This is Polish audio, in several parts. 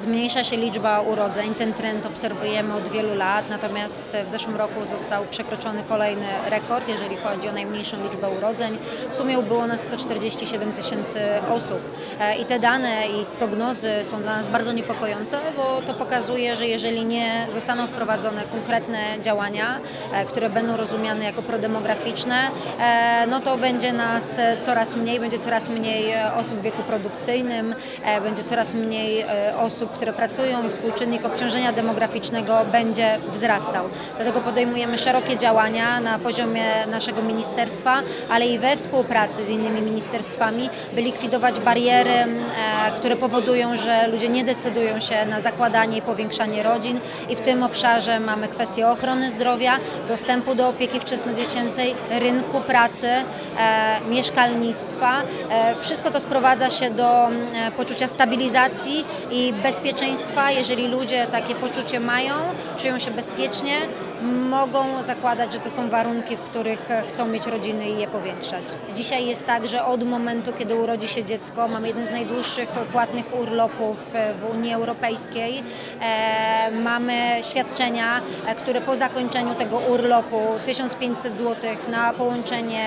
Zmniejsza się liczba urodzeń. Ten trend obserwujemy od wielu lat, natomiast w zeszłym roku został przekroczony kolejny rekord, jeżeli chodzi o najmniejszą liczbę urodzeń. W sumie było nas 147 tysięcy osób. E, I te dane i prognozy są dla nas bardzo niepokojące, bo to pokazuje, że jeżeli nie zostaną wprowadzone konkretne działania, e, które będą rozumiane jako prodemograficzne, e, no to będzie nas coraz mniej, będzie coraz mniej osób w wieku produkcyjnym, będzie coraz mniej e, osób, które pracują, współczynnik obciążenia demograficznego będzie wzrastał. Dlatego podejmujemy szerokie działania na poziomie naszego ministerstwa, ale i we współpracy z innymi ministerstwami, by likwidować bariery, e, które powodują, że ludzie nie decydują się na zakładanie i powiększanie rodzin i w tym obszarze mamy kwestie ochrony zdrowia, dostępu do opieki wczesnodziecięcej, rynku pracy, e, mieszkalnictwa. E, wszystko to sprowadza się do mm, poczucia stabilizacji i bezpieczeństwa. Jeżeli ludzie takie poczucie mają, czują się bezpiecznie, mogą zakładać, że to są warunki, w których e, chcą mieć rodziny i je powiększać. Dzisiaj jest tak, że od momentu, kiedy urodzi się dziecko, mamy jeden z najdłuższych płatnych urlopów e, w Unii Europejskiej. E, mamy świadczenia, które po zakończeniu tego urlopu 1500 zł na połączenie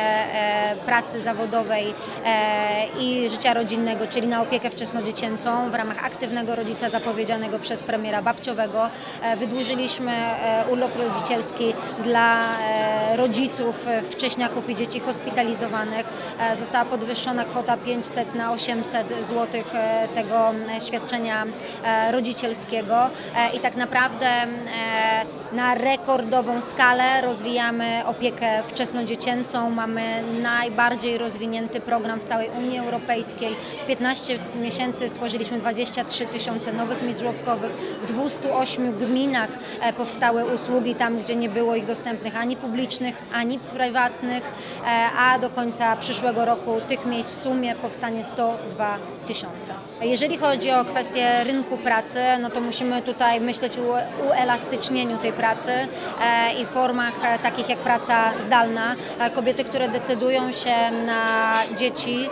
pracy zawodowej i życia rodzinnego, czyli na opiekę wczesnodziecięcą w ramach aktywnego rodzica zapowiedzianego przez premiera babciowego. Wydłużyliśmy urlop dla e, rodziców e, wcześniaków i dzieci hospitalizowanych. E, Została podwyższona kwota 500 na 800 zł tego świadczenia rodzicielskiego i tak naprawdę na rekordową skalę rozwijamy opiekę wczesnodziecięcą. Mamy najbardziej rozwinięty program w całej Unii Europejskiej. W 15 miesięcy stworzyliśmy 23 tysiące nowych miejsc żłobkowych. W 208 gminach powstały usługi tam, gdzie nie było ich dostępnych ani publicznych, ani prywatnych, e, a do końca przyszłego roku tych miejsc w sumie powstanie 102 tysiące. Jeżeli chodzi o kwestię rynku pracy, no to musimy tutaj myśleć o uelastycznieniu tej pracy e, i formach e, takich jak praca zdalna. Kobiety, które decydują się na dzieci,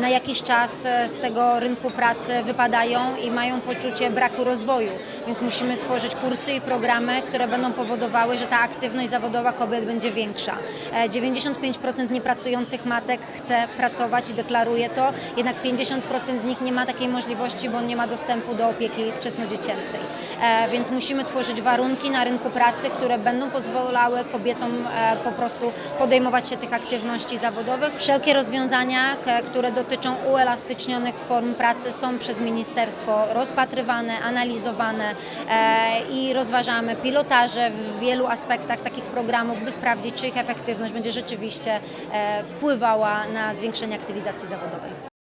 na jakiś czas z tego rynku pracy wypadają i mają poczucie braku rozwoju, więc musimy tworzyć kursy i programy, które będą powodowały, że ta aktywność zawodowa kobiet będzie większa. E, 95% niepracujących matek chce pracować i deklaruje to, jednak 50% z nich nie ma takiej możliwości, bo nie ma dostępu do opieki wczesnodziecięcej. E, Więc musimy tworzyć warunki na rynku pracy, które będą pozwalały kobietom e, po prostu podejmować się tych aktywności zawodowych. Wszelkie rozwiązania, które dotyczą uelastycznionych form pracy są przez ministerstwo rozpatrywane, analizowane e, i rozważamy pilotaże w wielu aspektach takich programów, by sprawdzić, czy ich efektywność będzie rzeczywiście e, wpływała na zwiększenie aktywizacji zawodowej.